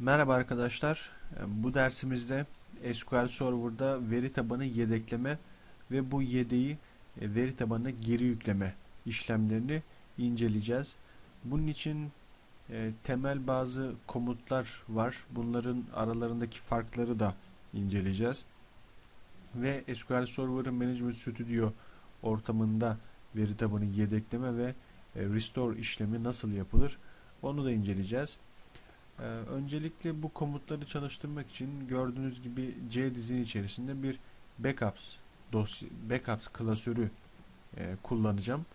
Merhaba arkadaşlar. Bu dersimizde SQL Server'da veri tabanı yedekleme ve bu yedeği e, veri tabanına geri yükleme işlemlerini inceleyeceğiz. Bunun için e, temel bazı komutlar var. Bunların aralarındaki farkları da inceleyeceğiz. Ve SQL Server'ın Management Studio ortamında veri tabanı yedekleme ve e, restore işlemi nasıl yapılır onu da inceleyeceğiz. Ee, öncelikle bu komutları çalıştırmak için gördüğünüz gibi C dizinin içerisinde bir backups dosya backups klasörü e, kullanacağım.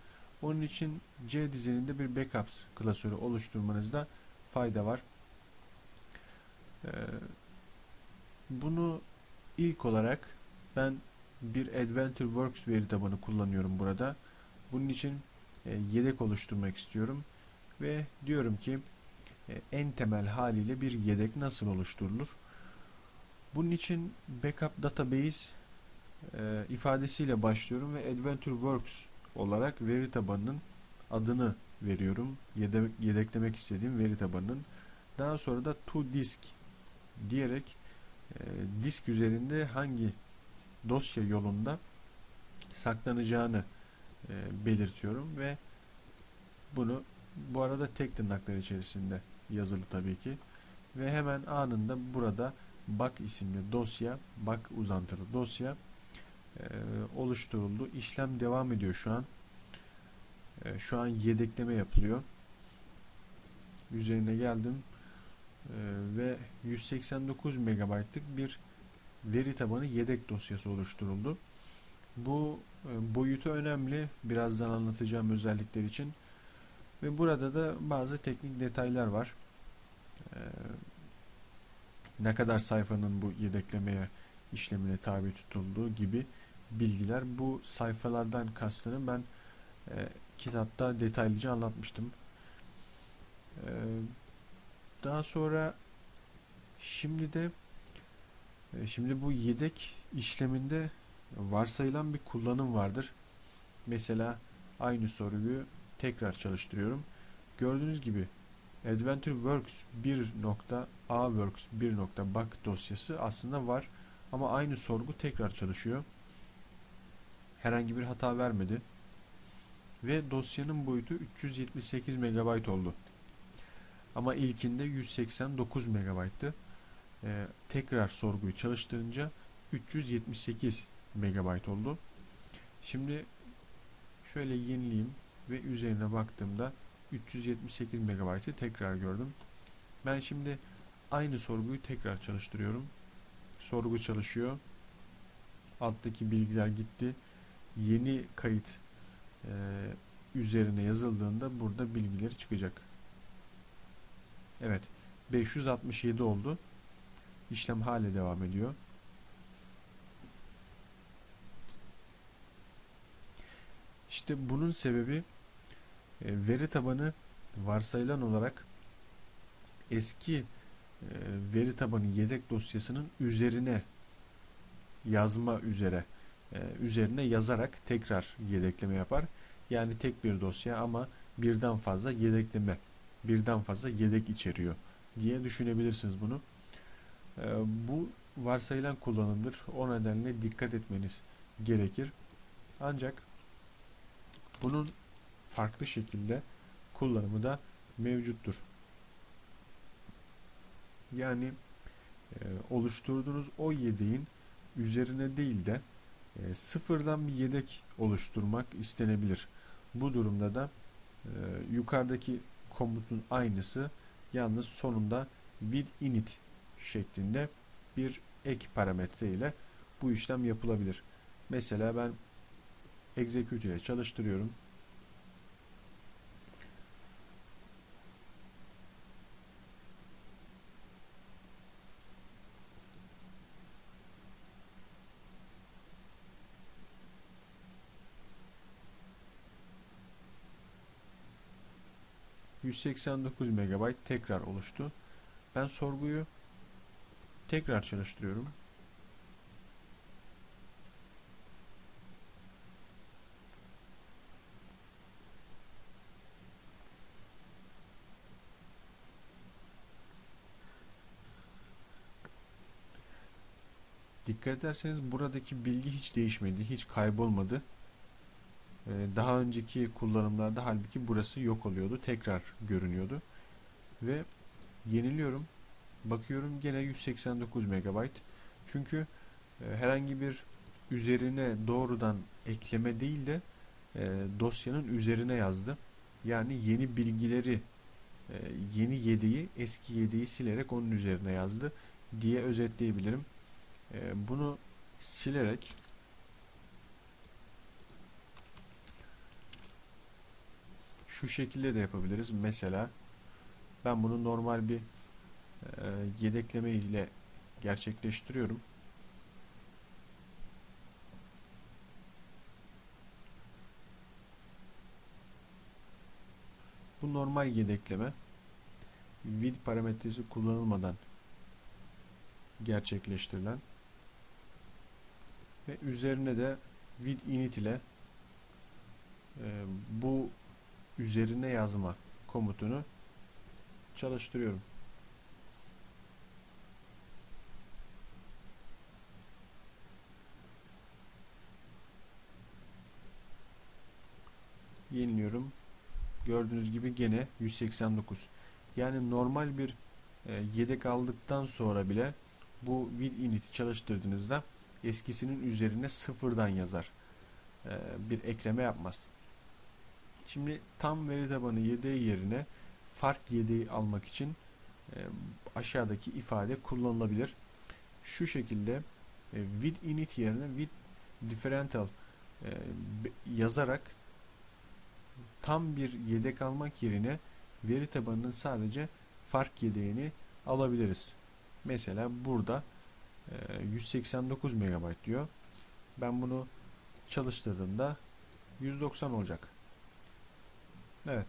Onun için C dizininde bir backups klasörü oluşturmanızda fayda var. Ee, bunu ilk olarak ben bir Adventure Works veri tabanı kullanıyorum burada. Bunun için e, yedek oluşturmak istiyorum ve diyorum ki en temel haliyle bir yedek nasıl oluşturulur? Bunun için backup database e, ifadesiyle başlıyorum ve Adventure Works olarak veri tabanının adını veriyorum. Yedek, yedeklemek istediğim veri tabanının. Daha sonra da to disk diyerek e, disk üzerinde hangi dosya yolunda saklanacağını e, belirtiyorum ve bunu bu arada tek tırnaklar içerisinde yazılı tabii ki. Ve hemen anında burada bak isimli dosya, bak uzantılı dosya e, oluşturuldu. İşlem devam ediyor şu an. E, şu an yedekleme yapılıyor. Üzerine geldim e, ve 189 megabaytlık bir veri tabanı yedek dosyası oluşturuldu. Bu e, boyutu önemli. Birazdan anlatacağım özellikler için. Ve burada da bazı teknik detaylar var. Ee, ne kadar sayfanın bu yedeklemeye işlemine tabi tutulduğu gibi bilgiler bu sayfalardan kastını ben e, kitapta detaylıca anlatmıştım. E, daha sonra şimdi de e, şimdi bu yedek işleminde varsayılan bir kullanım vardır. Mesela aynı soruyu tekrar çalıştırıyorum. Gördüğünüz gibi Adventure Works 1.aworks 1.bak dosyası aslında var ama aynı sorgu tekrar çalışıyor. Herhangi bir hata vermedi. Ve dosyanın boyutu 378 MB oldu. Ama ilkinde 189 MB'tı. Ee, tekrar sorguyu çalıştırınca 378 MB oldu. Şimdi şöyle yenileyim ve üzerine baktığımda 378 MB'ı tekrar gördüm. Ben şimdi aynı sorguyu tekrar çalıştırıyorum. Sorgu çalışıyor. Alttaki bilgiler gitti. Yeni kayıt e, üzerine yazıldığında burada bilgileri çıkacak. Evet. 567 oldu. İşlem hale devam ediyor. İşte bunun sebebi veri tabanı varsayılan olarak eski e, veri tabanı yedek dosyasının üzerine yazma üzere e, üzerine yazarak tekrar yedekleme yapar. Yani tek bir dosya ama birden fazla yedekleme, birden fazla yedek içeriyor diye düşünebilirsiniz bunu. Bu varsayılan kullanımdır. O nedenle dikkat etmeniz gerekir. Ancak bunun farklı şekilde kullanımı da mevcuttur. Yani e, oluşturduğunuz o yedeğin üzerine değil de e, sıfırdan bir yedek oluşturmak istenebilir. Bu durumda da e, yukarıdaki komutun aynısı yalnız sonunda with init şeklinde bir ek parametre ile bu işlem yapılabilir. Mesela ben execute ile çalıştırıyorum. 189 MB tekrar oluştu. Ben sorguyu tekrar çalıştırıyorum. Dikkat ederseniz buradaki bilgi hiç değişmedi, hiç kaybolmadı. Ee, daha önceki kullanımlarda halbuki burası yok oluyordu, tekrar görünüyordu. Ve yeniliyorum. Bakıyorum gene 189 MB. Çünkü e, herhangi bir üzerine doğrudan ekleme değil de e, dosyanın üzerine yazdı. Yani yeni bilgileri e, yeni yedeği eski yedeği silerek onun üzerine yazdı diye özetleyebilirim. Bunu silerek şu şekilde de yapabiliriz. Mesela ben bunu normal bir e, yedekleme ile gerçekleştiriyorum. Bu normal yedekleme vid parametresi kullanılmadan gerçekleştirilen ve üzerine de vid init ile e, bu üzerine yazma komutunu çalıştırıyorum. Yeniliyorum. Gördüğünüz gibi gene 189. Yani normal bir e, yedek aldıktan sonra bile bu vid init'i çalıştırdığınızda eskisinin üzerine sıfırdan yazar. E, bir ekleme yapmaz. Şimdi tam veri tabanı yedeği yerine fark yedeği almak için e, aşağıdaki ifade kullanılabilir. Şu şekilde e, with init yerine with differential e, yazarak tam bir yedek almak yerine veri tabanının sadece fark yedeğini alabiliriz. Mesela burada e, 189 MB diyor. Ben bunu çalıştırdığımda 190 olacak. Evet.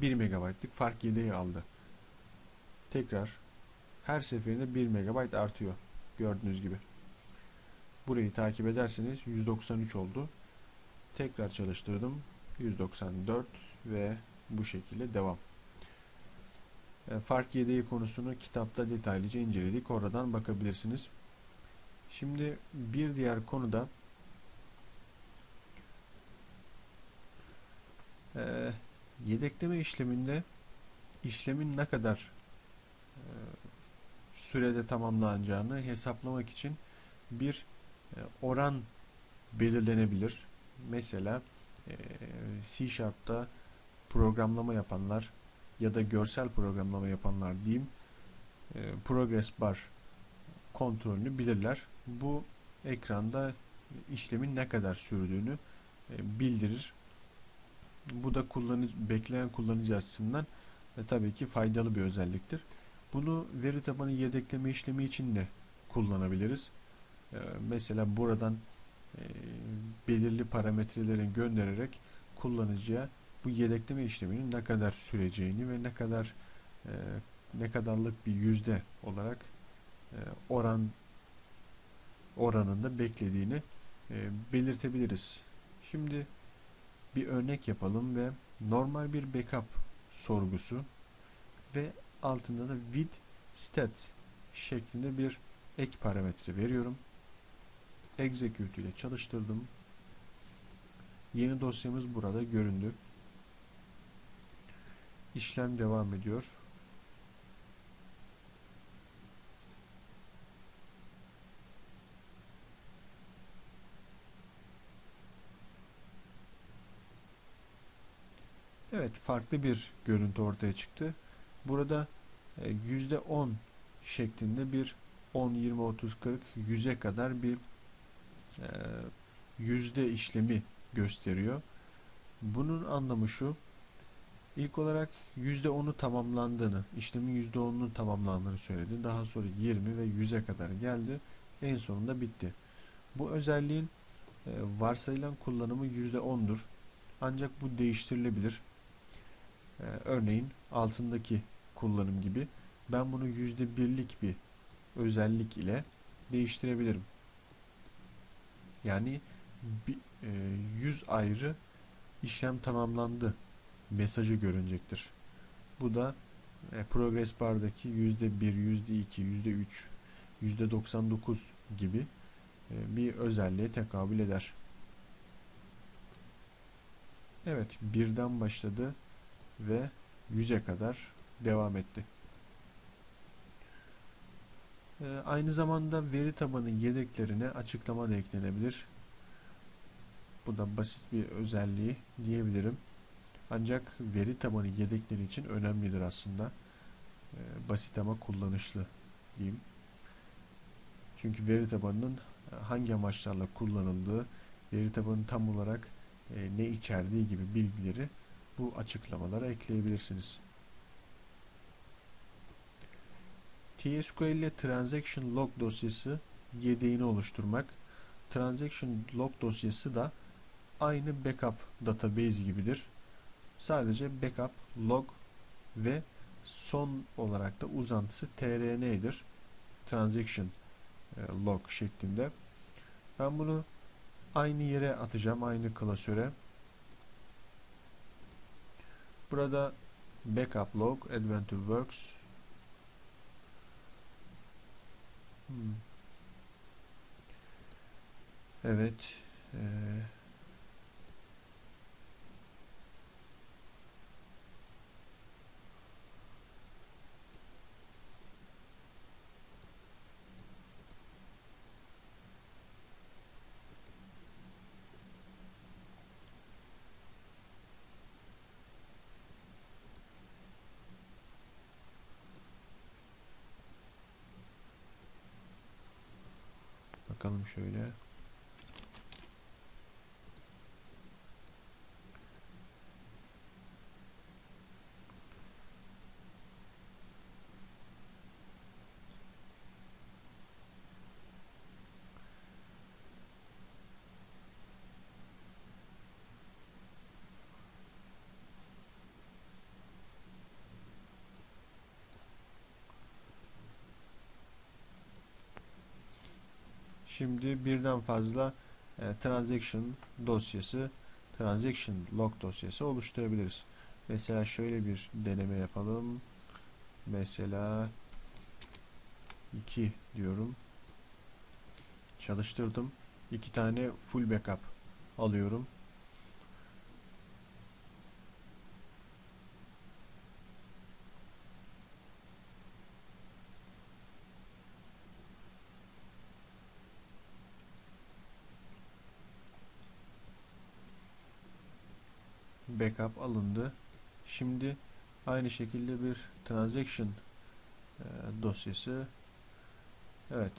1 MB'lık fark yedeği aldı. Tekrar her seferinde 1 MB artıyor. Gördüğünüz gibi. Burayı takip ederseniz 193 oldu. Tekrar çalıştırdım. 194 ve bu şekilde devam. E, fark yedeği konusunu kitapta detaylıca inceledik. Oradan bakabilirsiniz. Şimdi bir diğer konuda e, yedekleme işleminde işlemin ne kadar e, sürede tamamlanacağını hesaplamak için bir e, oran belirlenebilir. Mesela e, C Sharp'ta programlama yapanlar ya da görsel programlama yapanlar diyeyim e, progress bar kontrolünü bilirler. Bu ekranda işlemin ne kadar sürdüğünü bildirir. Bu da kullanıcı, bekleyen kullanıcı açısından e, tabii ki faydalı bir özelliktir. Bunu veri tabanı yedekleme işlemi için de kullanabiliriz. E, mesela buradan e, belirli parametreleri göndererek kullanıcıya bu yedekleme işleminin ne kadar süreceğini ve ne kadar e, ne kadarlık bir yüzde olarak oran oranında beklediğini belirtebiliriz. Şimdi bir örnek yapalım ve normal bir backup sorgusu ve altında da with stat şeklinde bir ek parametre veriyorum. Execute ile çalıştırdım. Yeni dosyamız burada göründü. İşlem devam ediyor. Evet farklı bir görüntü ortaya çıktı. Burada %10 e, şeklinde bir 10, 20, 30, 40, 100'e kadar bir e, yüzde işlemi gösteriyor. Bunun anlamı şu. İlk olarak %10'u tamamlandığını, işlemin %10'unun tamamlandığını söyledi. Daha sonra 20 ve 100'e kadar geldi. En sonunda bitti. Bu özelliğin e, varsayılan kullanımı %10'dur. Ancak bu değiştirilebilir. E, örneğin altındaki kullanım gibi ben bunu %1'lik bir özellik ile değiştirebilirim. Yani 100 e, ayrı işlem tamamlandı mesajı görünecektir. Bu da e, progress bardaki %1, %2, %3 %99 gibi e, bir özelliğe tekabül eder. Evet, birden başladı ve 100'e kadar devam etti. E, aynı zamanda veri tabanı yedeklerine açıklama da eklenebilir. Bu da basit bir özelliği diyebilirim. Ancak veri tabanı yedekleri için önemlidir aslında. E, basit ama kullanışlı diyeyim. Çünkü veri tabanının hangi amaçlarla kullanıldığı, veri tabanı tam olarak e, ne içerdiği gibi bilgileri bu açıklamalara ekleyebilirsiniz. TSQL ile Transaction Log dosyası yedeğini oluşturmak. Transaction Log dosyası da aynı backup database gibidir. Sadece backup, log ve son olarak da uzantısı trn'dir. Transaction e, log şeklinde. Ben bunu aynı yere atacağım. Aynı klasöre. Burada backup log adventure works hmm. Evet. Ee, Bakalım şöyle. Şimdi birden fazla e, transaction dosyası, transaction log dosyası oluşturabiliriz. Mesela şöyle bir deneme yapalım. Mesela 2 diyorum. Çalıştırdım. 2 tane full backup alıyorum. Backup alındı. Şimdi aynı şekilde bir transaction e, dosyası evet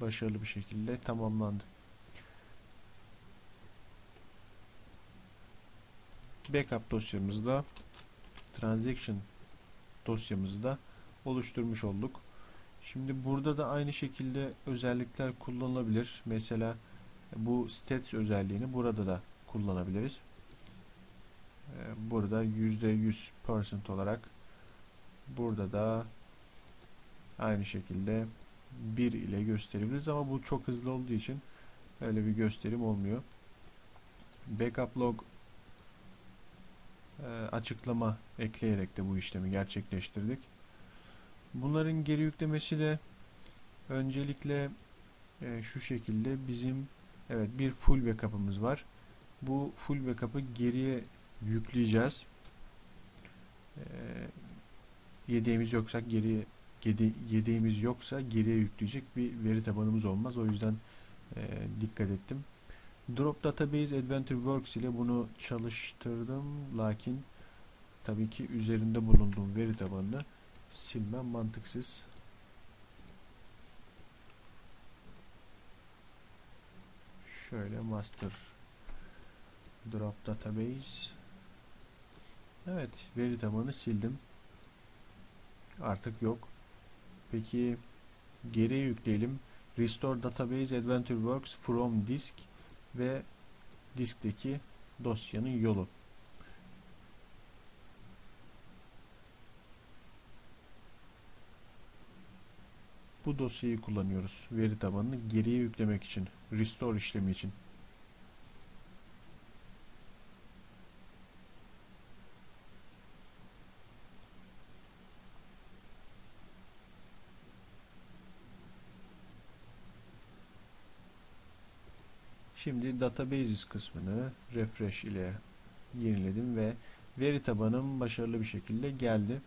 başarılı bir şekilde tamamlandı. Backup dosyamızda transaction dosyamızı da oluşturmuş olduk. Şimdi burada da aynı şekilde özellikler kullanılabilir. Mesela bu stats özelliğini burada da kullanabiliriz. Ee, burada %100% olarak burada da aynı şekilde 1 ile gösterebiliriz ama bu çok hızlı olduğu için öyle bir gösterim olmuyor. Backup log e, açıklama ekleyerek de bu işlemi gerçekleştirdik. Bunların geri yüklemesi de öncelikle e, şu şekilde bizim Evet bir full backup'ımız var. Bu full backup'ı geriye yükleyeceğiz. Ee, yedeğimiz yoksa geriye yede, yedeğimiz yoksa geriye yükleyecek bir veri tabanımız olmaz. O yüzden e, dikkat ettim. Drop Database Adventure Works ile bunu çalıştırdım. Lakin tabii ki üzerinde bulunduğum veri tabanını silmem mantıksız. Şöyle master drop database Evet veri tabanını sildim. Artık yok. Peki geriye yükleyelim. Restore database adventure works from disk ve diskteki dosyanın yolu. Bu dosyayı kullanıyoruz. Veri tabanını geriye yüklemek için. Restore işlemi için. Şimdi databases kısmını refresh ile yeniledim ve veri tabanım başarılı bir şekilde geldi.